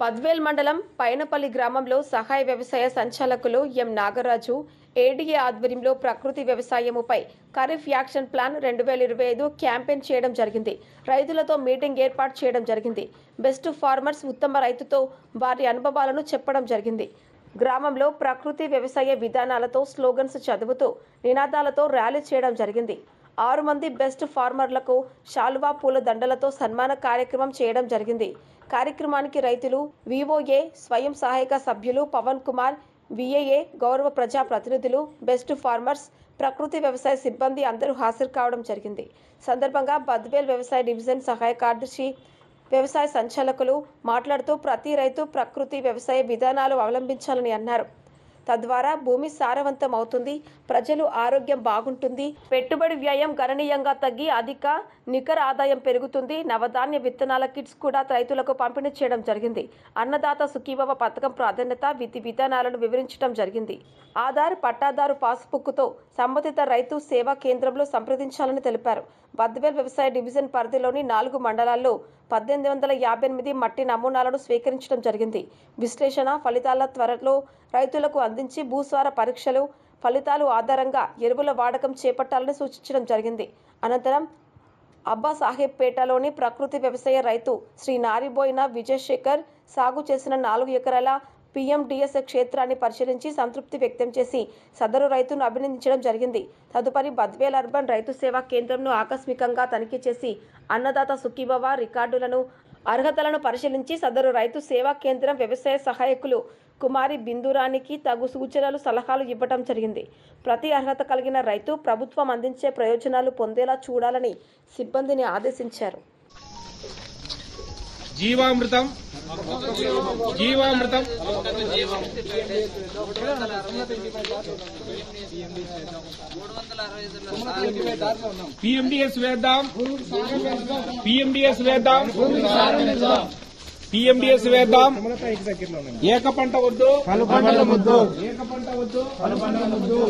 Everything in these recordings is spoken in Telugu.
బద్వేల్ మండలం పైనపల్లి గ్రామంలో సహాయ వ్యవసాయ సంచాలకులు ఎం నాగరాజు ఏడీఏ ఆధ్వర్యంలో ప్రకృతి వ్యవసాయముపై ఖరీఫ్ యాక్షన్ ప్లాన్ రెండు వేల ఇరవై ఐదు క్యాంపెయిన్ చేయడం జరిగింది. రైతులతో మీటింగ్ ఏర్పాటు చేయడం జరిగింది. బెస్ట్ ఫార్మర్స్ ఉత్తమ రైతుతో వారి అనుభవాలను చెప్పడం జరిగింది. గ్రామంలో ప్రకృతి వ్యవసాయ విధానాలతో స్లోగన్స్ చదువుతూ నినాదాలతో ర్యాలీ చేయడం జరిగింది. ఆరు మంది బెస్ట్ ఫార్మర్లకు శాలువా పూల దండలతో సన్మాన కార్యక్రమం చేయడం జరిగింది. కార్యక్రమానికి రైతులు వివోఏ స్వయం సహాయక సభ్యులు పవన్ కుమార్ విఏఏ గౌరవ ప్రజా ప్రతినిధులు బెస్ట్ ఫార్మర్స్ ప్రకృతి వ్యవసాయ సిబ్బంది అందరూ హాజరు కావడం జరిగింది. సందర్భంగా బద్వేల్ వ్యవసాయ డివిజన్ సహాయ కార్యదర్శి వ్యవసాయ సంచాలకులు మాట్లాడుతూ ప్రతి రైతు ప్రకృతి వ్యవసాయ విధానాలు అవలంబించాలని అన్నారు. తద్వారా భూమి సారవంతం అవుతుంది ప్రజలు ఆరోగ్యం బాగుంటుంది పెట్టుబడి వ్యయం గణనీయంగా తగ్గి అధిక నికర ఆదాయం పెరుగుతుంది. నవధాన్య విత్తనాల కిట్స్ కూడా రైతులకు పంపిణీ చేయడం జరిగింది. అన్నదాత సుఖీభవ పథకం ప్రాధాన్యత విధి విధానాలను వివరించడం జరిగింది. ఆధార్ పట్టాదారు పాస్బుక్తో సంబంధిత రైతు సేవా కేంద్రంలో సంప్రదించాలని తెలిపారు. బద్వేల్ వ్యవసాయ డివిజన్ పరిధిలోని నాలుగు మండలాల్లో పద్దెనిమిది వందల యాభై ఎనిమిది మట్టి నమూనాలను స్వీకరించడం జరిగింది. విశ్లేషణ ఫలితాల త్వరలో రైతులకు స్పందించి భూస్వార పరీక్షలు ఫలితాలు ఆధారంగా ఎరువుల వాడకం చేపట్టాలని సూచించడం జరిగింది. అనంతరం అబ్బా సాహెబ్పేటలోని ప్రకృతి వ్యవసాయ రైతు శ్రీ నారిబోయిన విజయశేఖర్ సాగు చేసిన నాలుగు ఎకరాల పిఎండిఎస్ క్షేత్రాన్ని పరిశీలించి సంతృప్తి వ్యక్తం చేసి సదరు రైతును అభినందించడం జరిగింది. తదుపరి బద్వేల్ అర్బన్ రైతు సేవా కేంద్రంను ఆకస్మికంగా తనిఖీ చేసి అన్నదాత సుఖీభవ రికార్డులను అర్హతలను పరిశీలించి సదరు రైతు సేవా కేంద్రం వ్యవసాయ సహాయకులు కుమారి బిందురానికి తగు సూచనలు సలహాలు ఇవ్వటం జరిగింది. ప్రతి అర్హత కలిగిన రైతు ప్రభుత్వం అందించే ప్రయోజనాలు పొందేలా చూడాలని సిబ్బందిని ఆదేశించారు. జీవామృతం జీవామృతం. పిఎండిఎస్ వేద్దాం. పిఎండిఎస్ వేద్దాం. పిఎండిఎస్ వేద్దాం. ఏక పంట వద్దు. పలు పంటల ముద్దు ఏక పంట వద్దు పలు పంటల ముద్దు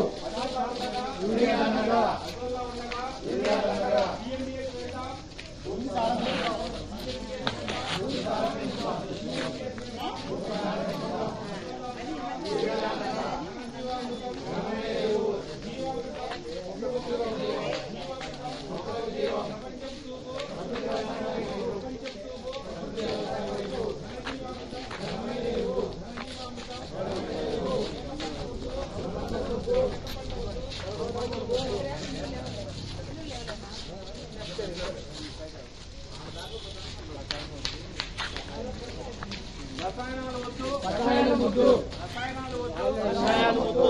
రసాయనాలు వద్దు. రసాయనాలు వద్దు. రసాయనాలు వద్దు.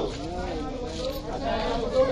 రసాయనాలు వద్దు.